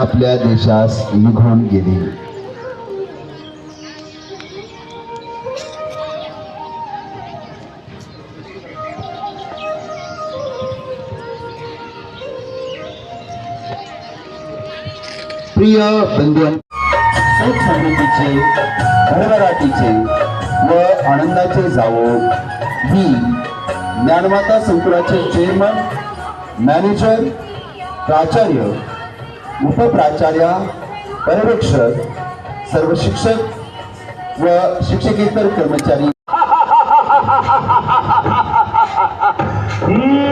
आपल्या देशास निघून गेली. प्रिय बंधू सुख समृद्धीचे भरभराटीचे व आनंदाचे जावो मी ज्ञानमाता संकुलाचे चेअरमन मॅनेजर प्राचार्य उपप्राचार्या पर्यवेक्षक सर्व शिक्षक व शिक्षकेतर कर्मचारी.